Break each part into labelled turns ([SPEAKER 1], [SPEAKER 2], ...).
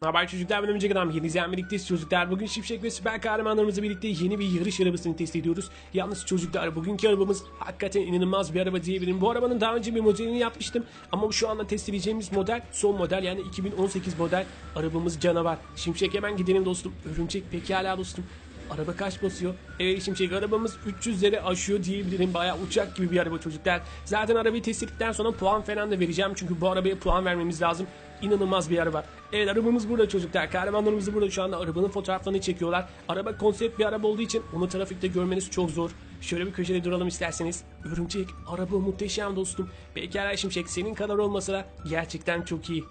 [SPEAKER 1] Haber çocuklar ben önceki adam yeni izleyen birlikteyiz çocuklar. Bugün Şimşek ve süper kahramanlarımızla birlikte yeni bir yarış arabasını test ediyoruz. Yalnız çocuklar bugünkü arabamız hakikaten inanılmaz bir araba diyebilirim. Bu arabanın daha önce bir modelini yapmıştım. Ama şu anda test edeceğimiz model son model yani 2018 model arabamız canavar. Şimşek hemen gidelim dostum. Örümcek pekala dostum. Araba kaç basıyor? Evet Şimşek arabamız 300'leri aşıyor diyebilirim. Bayağı uçak gibi bir araba çocuklar. Zaten arabayı test ettikten sonra puan falan da vereceğim. Çünkü bu arabaya puan vermemiz lazım. İnanılmaz bir araba. Evet arabamız burada çocuklar. Kahramanlarımız burada şu anda arabanın fotoğraflarını çekiyorlar. Araba konsept bir araba olduğu için onu trafikte görmeniz çok zor. Şöyle bir köşede duralım isterseniz. Örümcek araba muhteşem dostum. Pekala Şimşek senin kadar olmasa da gerçekten çok iyi.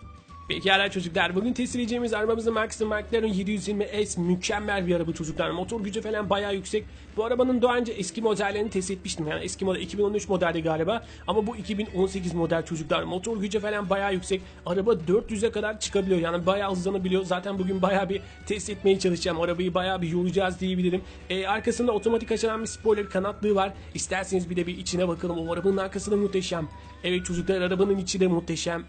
[SPEAKER 1] Pekala çocuklar bugün test edeceğimiz arabamızın markası McLaren 720S mükemmel bir araba çocuklar. Motor gücü falan bayağı yüksek. Bu arabanın daha önce eski modellerini test etmiştim. Yani eski model 2013 modelde galiba. Ama bu 2018 model çocuklar. Motor gücü falan bayağı yüksek. Araba 400'e kadar çıkabiliyor. Yani bayağı hızlanabiliyor. Zaten bugün bayağı bir test etmeye çalışacağım. Arabayı bayağı bir yoracağız diyebilirim. Ee, arkasında otomatik açılan bir spoiler kanatlığı var. İsterseniz bir de bir içine bakalım. O arabanın arkası da muhteşem. Evet çocuklar arabanın içi de muhteşem.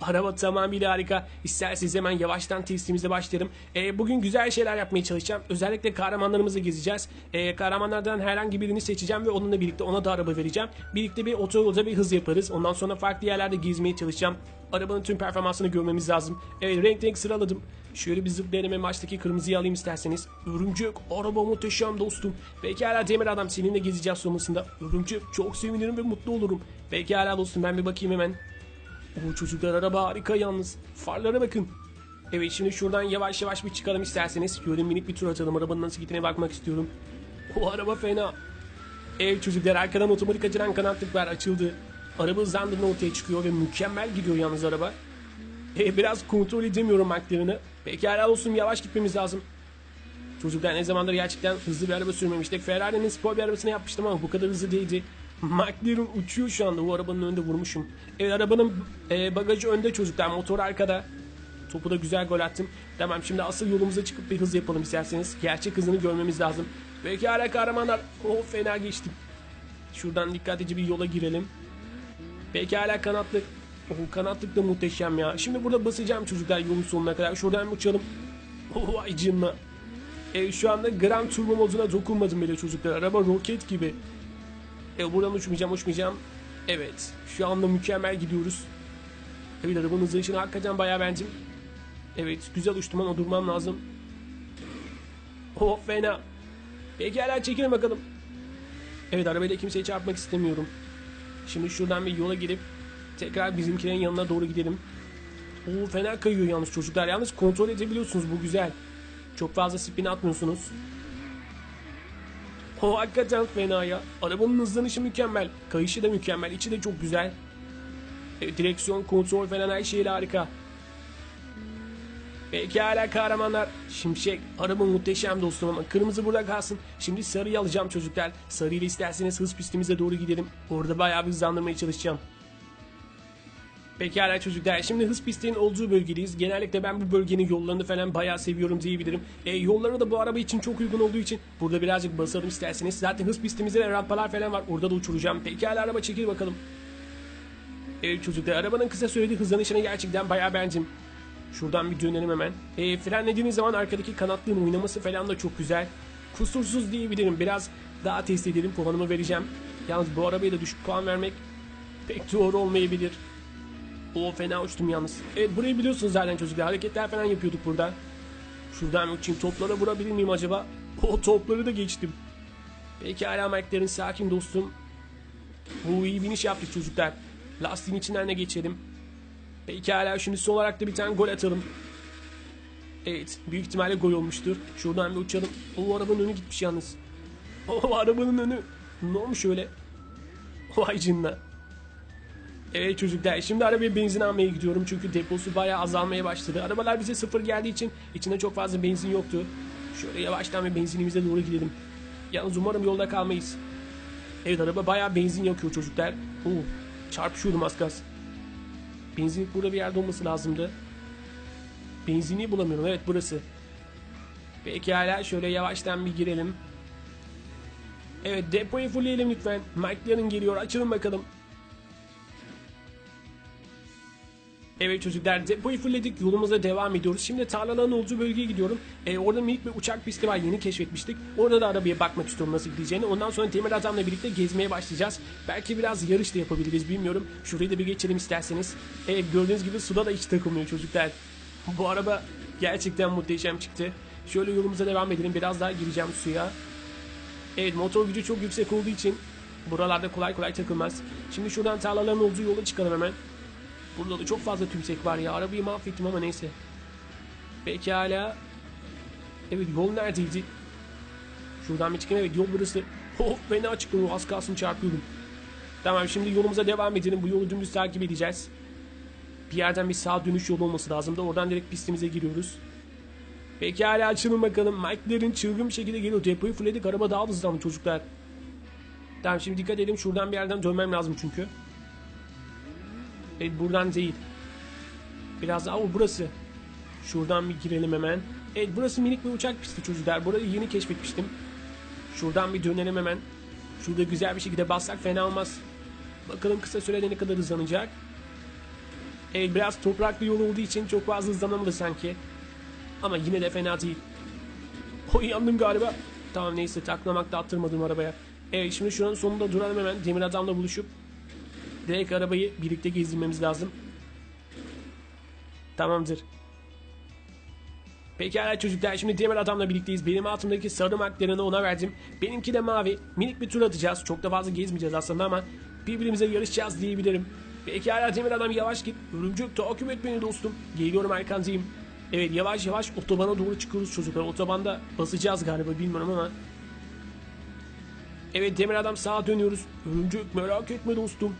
[SPEAKER 1] Araba tamamıyla harika. İsterseniz hemen yavaştan testimize başlayalım. Ee, bugün güzel şeyler yapmaya çalışacağım. Özellikle kahramanlarımızı gezeceğiz. Ee, kahramanlardan herhangi birini seçeceğim ve onunla birlikte ona da araba vereceğim. Birlikte bir otoyolda bir hız yaparız. Ondan sonra farklı yerlerde gezmeye çalışacağım. Arabanın tüm performansını görmemiz lazım. Evet renk renk sıraladım. Şöyle bir zıplayalım ve maçtaki kırmızıyı alayım isterseniz. Örümcek araba muhteşem dostum. Pekala Demir Adam seninle gezeceğiz sonrasında. Örümcek çok sevinirim ve mutlu olurum. Pekala dostum ben bir bakayım hemen. O çocuklar araba harika yalnız. Farlara bakın. Evet şimdi şuradan yavaş yavaş bir çıkalım isterseniz. Şöyle minik bir tur atalım. Arabanın nasıl gittiğine bakmak istiyorum. O araba fena. Evet çocuklar arkadan otomatik açılan kanatlıklar açıldı. Araba hızlandığında ortaya çıkıyor ve mükemmel gidiyor yalnız araba. E, biraz kontrol edemiyorum McLaren'ı. Pekala olsun yavaş gitmemiz lazım. Çocuklar ne zamandır gerçekten hızlı bir araba sürmemiştik. Ferrari'nin spor bir arabasını yapmıştım ama bu kadar hızlı değildi. McLaren uçuyor şu anda. Bu arabanın önünde vurmuşum. Evet arabanın e, bagajı önde çocuklar. Motor arkada. Topu da güzel gol attım. Tamam şimdi asıl yolumuza çıkıp bir hız yapalım isterseniz. Gerçek hızını görmemiz lazım. Peki hala kahramanlar. Oh fena geçtim. Şuradan dikkatlice bir yola girelim. Peki hala kanatlık. Oh kanatlık da muhteşem ya. Şimdi burada basacağım çocuklar yolun sonuna kadar. Şuradan uçalım. Oh vay canına. E, şu anda Grand Turbo moduna dokunmadım bile çocuklar. Araba roket gibi. E, buradan uçmayacağım uçmayacağım. Evet. Şu anda mükemmel gidiyoruz. Evet arabanın hızı için hakikaten bayağı bencim. Evet güzel uçtum ama durmam lazım. Oh fena. Pekala çekilin bakalım. Evet arabayla kimseye çarpmak istemiyorum. Şimdi şuradan bir yola girip tekrar bizimkilerin yanına doğru gidelim. Oo fena kayıyor yalnız çocuklar. Yalnız kontrol edebiliyorsunuz bu güzel. Çok fazla spin atmıyorsunuz. O hakikaten fena ya. Arabanın hızlanışı mükemmel. Kayışı da mükemmel. içi de çok güzel. E, direksiyon, kontrol falan her şeyle harika. Peki hala kahramanlar. Şimşek, araba muhteşem dostum ama kırmızı burada kalsın. Şimdi sarıyı alacağım çocuklar. Sarıyla isterseniz hız pistimize doğru gidelim. Orada bayağı bir hızlandırmaya çalışacağım. Pekala çocuklar şimdi hız pistinin olduğu bölgedeyiz. Genellikle ben bu bölgenin yollarını falan bayağı seviyorum diyebilirim. E, yolları da bu araba için çok uygun olduğu için burada birazcık basalım isterseniz. Zaten hız pistimizde de rampalar falan var. Orada da uçuracağım. Pekala araba çekil bakalım. Evet çocuklar arabanın kısa süreli hızlanışına gerçekten bayağı beğendim. Şuradan bir dönelim hemen. E, frenlediğiniz zaman arkadaki kanatlığın oynaması falan da çok güzel. Kusursuz diyebilirim. Biraz daha test edelim. Puanımı vereceğim. Yalnız bu arabaya da düşük puan vermek pek doğru olmayabilir. O fena uçtum yalnız. Evet burayı biliyorsunuz zaten çocuklar. Hareketler falan yapıyorduk burada. Şuradan uçayım toplara vurabilir miyim acaba? O topları da geçtim. Peki hala McLaren sakin dostum. Bu iyi biniş yaptık çocuklar. Lastiğin içinden de geçelim. Peki hala şimdi son olarak da bir tane gol atalım. Evet büyük ihtimalle gol olmuştur. Şuradan bir uçalım. O arabanın önü gitmiş yalnız. O arabanın önü. Ne olmuş öyle? Vay cinna. Evet çocuklar şimdi arabaya benzin almaya gidiyorum çünkü deposu bayağı azalmaya başladı. Arabalar bize sıfır geldiği için içinde çok fazla benzin yoktu. Şöyle yavaştan bir benzinimize doğru gidelim. Yalnız umarım yolda kalmayız. Evet araba bayağı benzin yakıyor çocuklar. Oo, çarpışıyordum az kalsın. Benzinlik burada bir yerde olması lazımdı. Benzinliği bulamıyorum evet burası. Peki hala şöyle yavaştan bir girelim. Evet depoyu fullleyelim lütfen. McLaren geliyor açılın bakalım. Evet çocuklar depoyu fullledik yolumuza devam ediyoruz. Şimdi tarlaların olduğu bölgeye gidiyorum. Ee, orada minik bir uçak pisti var yeni keşfetmiştik. Orada da arabaya bakmak istiyorum nasıl gideceğini. Ondan sonra Demir Adam'la birlikte gezmeye başlayacağız. Belki biraz yarış da yapabiliriz bilmiyorum. Şurayı da bir geçelim isterseniz. Evet gördüğünüz gibi suda da hiç takılmıyor çocuklar. Bu araba gerçekten muhteşem çıktı. Şöyle yolumuza devam edelim. Biraz daha gireceğim suya. Evet motor gücü çok yüksek olduğu için buralarda kolay kolay takılmaz. Şimdi şuradan tarlaların olduğu yola çıkalım hemen. Burada da çok fazla tümsek var ya. Arabayı mahvettim ama neyse. Peki hala. Evet yol neredeydi? Şuradan bir çıkayım. Evet yol burası. Of fena çıktım. Az kalsın çarpıyordum. Tamam şimdi yolumuza devam edelim. Bu yolu dümdüz takip edeceğiz. Bir yerden bir sağ dönüş yolu olması lazım da oradan direkt pistimize giriyoruz. Peki hala açılın bakalım. Mike'lerin çılgın bir şekilde geliyor. Depoyu fullledik. Araba daha hızlandı çocuklar. Tamam şimdi dikkat edelim. Şuradan bir yerden dönmem lazım çünkü. Evet buradan değil. Biraz daha o burası. Şuradan bir girelim hemen. Evet burası minik bir uçak pisti çocuklar. Burayı yeni keşfetmiştim. Şuradan bir dönelim hemen. Şurada güzel bir şekilde bassak fena olmaz. Bakalım kısa sürede ne kadar hızlanacak. Evet biraz topraklı yol olduğu için çok fazla hızlanamadı sanki. Ama yine de fena değil. Oy yandım galiba. Tamam neyse taklamak da attırmadım arabaya. Evet şimdi şuranın sonunda duralım hemen. Demir adamla buluşup direkt arabayı birlikte gezdirmemiz lazım. Tamamdır. Pekala çocuklar şimdi Demir Adam'la birlikteyiz. Benim altımdaki sarı maklerini ona verdim. Benimki de mavi. Minik bir tur atacağız. Çok da fazla gezmeyeceğiz aslında ama birbirimize yarışacağız diyebilirim. Pekala Demir Adam yavaş git. Örümcek takip et beni dostum. Geliyorum arkandayım. Evet yavaş yavaş otobana doğru çıkıyoruz çocuklar. Otobanda basacağız galiba bilmiyorum ama. Evet Demir Adam sağa dönüyoruz. Örümcek merak etme dostum.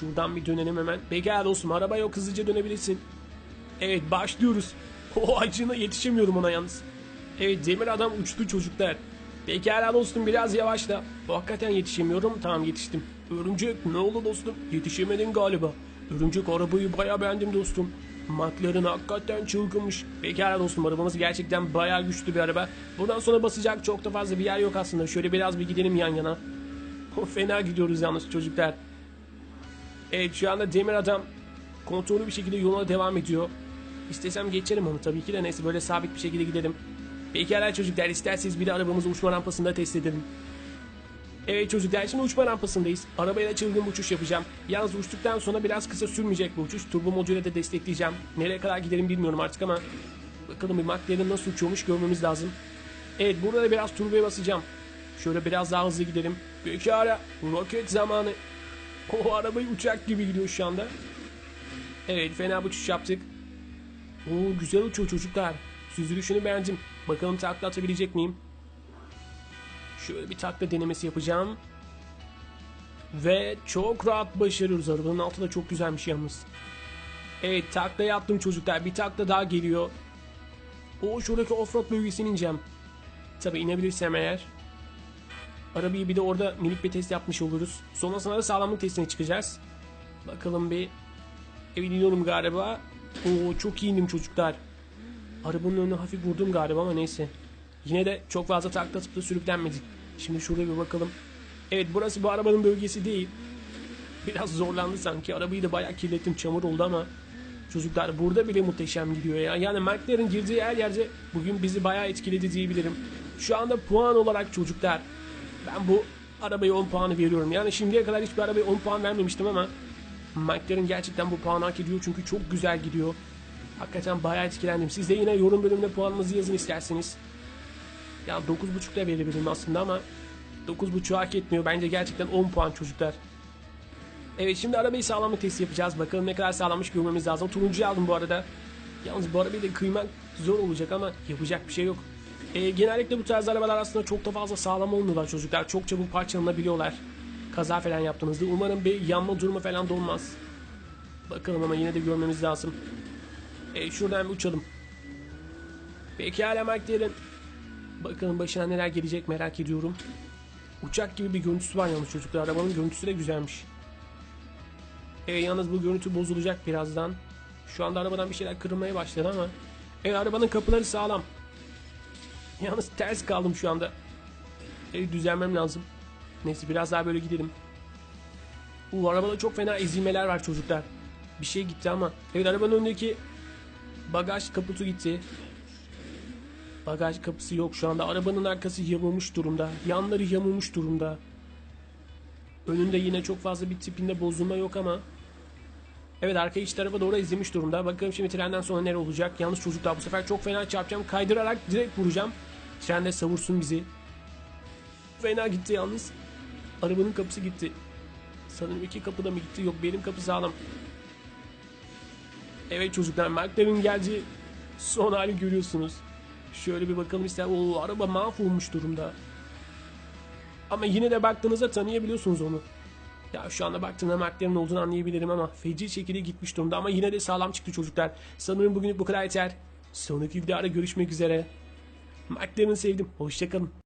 [SPEAKER 1] Şuradan bir dönelim hemen. Pekala dostum araba yok hızlıca dönebilirsin. Evet başlıyoruz. O acına yetişemiyorum ona yalnız. Evet demir adam uçtu çocuklar. Pekala dostum biraz yavaşla. Hakikaten yetişemiyorum. Tamam yetiştim. Örümcek ne oldu dostum? Yetişemedin galiba. Örümcek arabayı baya beğendim dostum. McLaren hakikaten çılgınmış. Pekala dostum arabamız gerçekten baya güçlü bir araba. Buradan sonra basacak çok da fazla bir yer yok aslında. Şöyle biraz bir gidelim yan yana. Fena gidiyoruz yalnız çocuklar. Evet şu anda demir adam kontrollü bir şekilde yoluna devam ediyor. İstesem geçerim onu tabii ki de neyse böyle sabit bir şekilde gidelim. Pekala çocuklar isterseniz bir de arabamızı uçma rampasında test edelim. Evet çocuklar şimdi uçma rampasındayız. Arabayla çılgın bir uçuş yapacağım. Yalnız uçtuktan sonra biraz kısa sürmeyecek bu uçuş. Turbo moduyla de destekleyeceğim. Nereye kadar giderim bilmiyorum artık ama bakalım bir McLaren nasıl uçuyormuş görmemiz lazım. Evet burada da biraz turboya basacağım. Şöyle biraz daha hızlı gidelim. Pekala roket zamanı. O arabayı uçak gibi gidiyor şu anda. Evet fena bir uçuş yaptık. Oo güzel uçuyor çocuklar. Süzülüşünü beğendim. Bakalım takla atabilecek miyim? Şöyle bir takla denemesi yapacağım. Ve çok rahat başarıyoruz. Arabanın altı da çok güzelmiş yalnız. Evet takla yaptım çocuklar. Bir takla daha geliyor. O şuradaki offroad bölgesine ineceğim. Tabi inebilirsem eğer. Arabayı bir de orada minik bir test yapmış oluruz. Sonrasında da sağlamlık testine çıkacağız. Bakalım bir. Evet iniyorum galiba. Oo çok iyi çocuklar. Arabanın önüne hafif vurdum galiba ama neyse. Yine de çok fazla takla atıp da sürüklenmedik. Şimdi şuraya bir bakalım. Evet burası bu arabanın bölgesi değil. Biraz zorlandı sanki. Arabayı da bayağı kirlettim. Çamur oldu ama. Çocuklar burada bile muhteşem gidiyor ya. Yani McLaren girdiği her yerde bugün bizi bayağı etkiledi diyebilirim. Şu anda puan olarak çocuklar. Ben bu arabaya 10 puanı veriyorum. Yani şimdiye kadar hiçbir arabaya 10 puan vermemiştim ama McLaren gerçekten bu puanı hak ediyor çünkü çok güzel gidiyor. Hakikaten bayağı etkilendim. Siz de yine yorum bölümünde puanınızı yazın isterseniz. Yani 9.5 da verebilirim aslında ama 9.5 hak etmiyor. Bence gerçekten 10 puan çocuklar. Evet şimdi arabayı sağlamlık testi yapacağız. Bakalım ne kadar sağlammış görmemiz lazım. Turuncuyu aldım bu arada. Yalnız bu arabayı da kıymak zor olacak ama yapacak bir şey yok. E, genellikle bu tarz arabalar aslında çok da fazla sağlam olmuyorlar çocuklar. Çok çabuk parçalanabiliyorlar. Kaza falan yaptığınızda. Umarım bir yanma durma falan da olmaz. Bakalım ama yine de görmemiz lazım. E, şuradan bir uçalım. Pekala McLaren. Bakalım başına neler gelecek merak ediyorum. Uçak gibi bir görüntüsü var yalnız çocuklar. Arabanın görüntüsü de güzelmiş. E, yalnız bu görüntü bozulacak birazdan. Şu anda arabadan bir şeyler kırılmaya başladı ama. E, arabanın kapıları sağlam. Yalnız ters kaldım şu anda. E, düzelmem lazım. Neyse biraz daha böyle gidelim. Bu arabada çok fena ezilmeler var çocuklar. Bir şey gitti ama. Evet arabanın önündeki bagaj kaputu gitti. Bagaj kapısı yok şu anda. Arabanın arkası yamulmuş durumda. Yanları yamulmuş durumda. Önünde yine çok fazla bir tipinde bozulma yok ama. Evet arka iç tarafa doğru izlemiş durumda. Bakalım şimdi trenden sonra ne olacak. Yalnız çocuklar bu sefer çok fena çarpacağım. Kaydırarak direkt vuracağım. Tren de savursun bizi. Fena gitti yalnız. Arabanın kapısı gitti. Sanırım iki kapı da mı gitti? Yok benim kapı sağlam. Evet çocuklar McLaren geldi. Son hali görüyorsunuz. Şöyle bir bakalım ister. O araba mahvolmuş durumda. Ama yine de baktığınızda tanıyabiliyorsunuz onu. Ya şu anda baktığımda McLaren olduğunu anlayabilirim ama feci şekilde gitmiş durumda ama yine de sağlam çıktı çocuklar. Sanırım bugünlük bu kadar yeter. Sonraki videoda görüşmek üzere. McLaren'ı sevdim. Hoşçakalın.